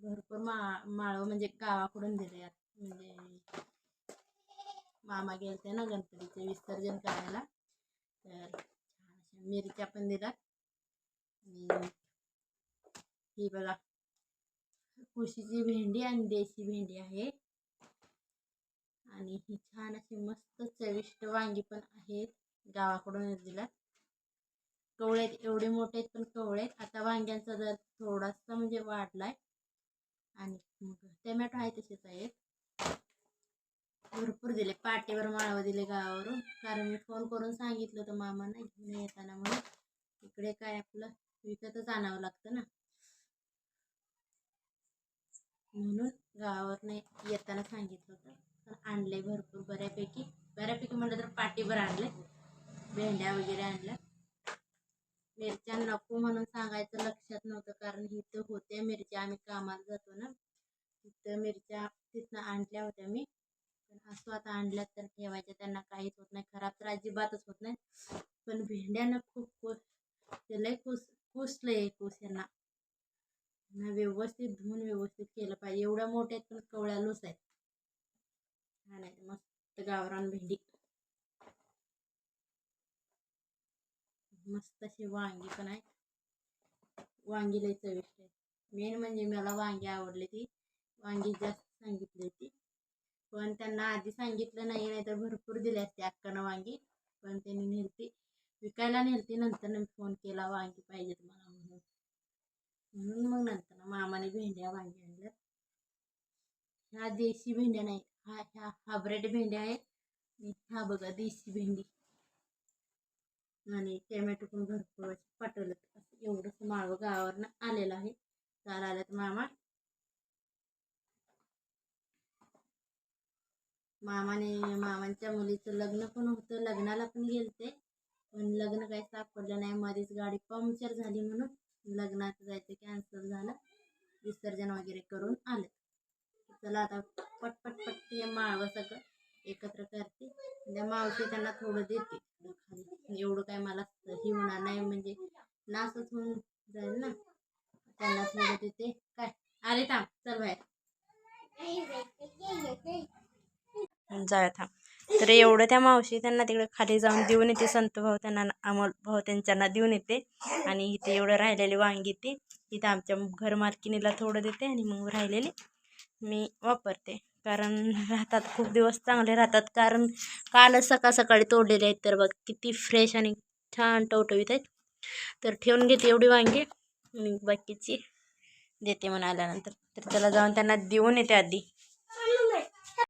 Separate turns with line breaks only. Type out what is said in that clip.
भरपूर मा माळव म्हणजे गावाकडून दिले म्हणजे मामा गेलते ना गणपतीचे विसर्जन करायला. तर मिरच्या पण दिल्यात. आणि ही बघा. कुशीची भेंडी आणि देशी भेंडी आहे. आणि ही छान अशी मस्त चविष्ट वांगी पण आहेत गावाकडूनच दिल्यात कवळे आहेत एवढे मोठे आहेत पण कवळेत आहेत. आता वांग्यांचा दर थोडासा म्हणजे वाढलाय. आणि टमॅटो आहे तसेच आहेत. भरपूर दिले पाटेवर माळवं दिले गावावरून. कारण मी फोन करून सांगितलं होतं मामांना घेऊन येताना म्हणून. इकडे काय आपलं विकतच आणावं लागतं ना. म्हणून गावावरनं येताना सांगितलं होतं. पण आणले भरपूर बऱ्यापैकी. बऱ्यापैकी म्हटलं तर पाटीभर आणले भेंड्या वगैरे आणल्या. मिरच्या नको म्हणून सांगायचं लक्षात नव्हतं कारण इथं होत्या मिरच्या. आम्ही कामाला जातो ना. तिथं मिरच्या तिथनं आणल्या होत्या मी. पण असं आता आणल्यात तर ठेवायच्या. त्यांना काहीच होत नाही. खराब तर अजिबातच होत नाही. पण भेंड्यानं खूप कुस ते खुश कुस आहे कुस यांना. व्यवस्थित धुवून व्यवस्थित केलं पाहिजे. एवढ्या मोठ्या आहेत पण कवळ्या लूस आहेत. छान नाही मस्त गावरान भेंडी. मस्त अशी वांगी पण आहे. वांगी लई चविष्ट आहे. मेन म्हणजे मला वांगी आवडली ती. वांगी जास्त सांगितली होती. पण त्यांना आधी सांगितलं नाही नाही तर भरपूर दिले असते अक्कानं वांगी. पण त्यांनी नेलती. विकायला नेलती नंतर फोन केला वांगी पाहिजे तुम्हाला म्हणून मग नंतर मामाने भेंड्या वांगी आणल्या. ह्या देशी भेंड्या नाही हा ह्या हाब्रेड भेंड्या आहेत. ह्या हा बघा देशी भेंडी. आणि टोमॅटो पण भरपूर पटवलं पाठवलं असं एवढंच माळवं गावावरनं आलेलं आहे. काल आल्यात मामा. मामाने मामांच्या मुलीचं लग्न पण होतं. लग्नाला पण गेलते. पण लग्न काही सापडलं नाही. मध्येच गाडी पंक्चर झाली म्हणून. लग्नात जायचं कॅन्सल झालं विसर्जन वगैरे करून आले. चला आता पट पट पट हे माळवं सगळं एकत्र करते. त्या मावशी त्यांना थोडं देते. एवढं काय मला हे होणार नाही म्हणजे नासच होऊन जाईल ना. त्यांना थोडं देते. काय? अरे थांब चल बाहेर.
जाऊया थांब. तर एवढं त्या मावशी त्यांना तिकडे खाली जाऊन देऊन येते. संत भाऊ त्यांना अमोल भाऊ त्यांच्यांना देऊन येते. आणि इथे एवढं राहिलेली वांगी ती इथं आमच्या घर मालकिनीला थोडं देते आणि मग राहिलेली मी वापरते. कारण राहतात खूप दिवस चांगले राहतात. कारण कालच सकाळ सकाळी तोडलेले आहेत. तर बघ किती फ्रेश आणि छान टवटवीत आहेत. तर ठेवून घेते एवढी वांगी. आणि बाकीची देते म्हणून आल्यानंतर तर त्याला जाऊन त्यांना देऊन येते आधी.